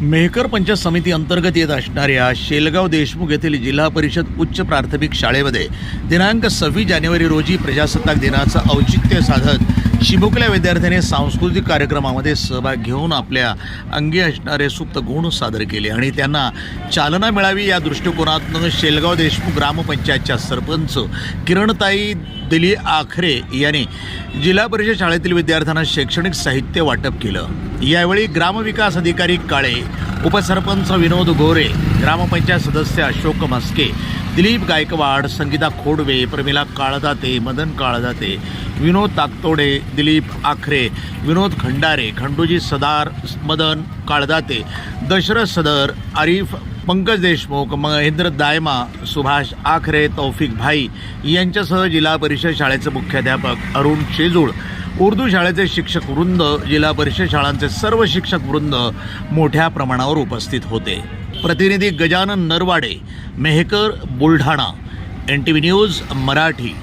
मेहकर पंचायत समिती अंतर्गत येत असणाऱ्या शेलगाव देशमुख येथील जिल्हा परिषद उच्च प्राथमिक शाळेमध्ये दिनांक सव्वीस जानेवारी रोजी प्रजासत्ताक दिनाचं औचित्य साधत शिबुकल्या विद्यार्थ्याने सांस्कृतिक कार्यक्रमामध्ये सहभाग घेऊन आपल्या अंगी असणारे सुप्त गुण सादर केले आणि त्यांना चालना मिळावी या दृष्टिकोनातून शेलगाव देशमुख ग्रामपंचायतच्या सरपंच किरणताई दिली आखरे यांनी जिल्हा परिषद शाळेतील विद्यार्थ्यांना शैक्षणिक साहित्य वाटप केलं. यावेळी ग्रामविकास अधिकारी काळे उपसरपंच विनोद गोरे ग्रामपंचायत सदस्य अशोक मस्के दिलीप गायकवाड संगीता खोडवे प्रमिला काळदाते मदन काळदाते विनोद ताकतोडे दिलीप आखरे विनोद खंडारे खंडूजी सदार मदन काळदाते दशरथ सदर आरिफ पंकज देशमुख महेंद्र दायमा सुभाष आखरे तौफिक भाई यांच्यासह जिल्हा परिषद शाळेचे मुख्याध्यापक अरुण शेजूळ उर्दू शाळेचे शिक्षक वृंद जिल्हा परिषद शाळांचे सर्व शिक्षक वृंद मोठ्या प्रमाणावर उपस्थित होते. प्रतिनिधी Gajanan Narwade Mehkar Buldhana N T V news Marathi.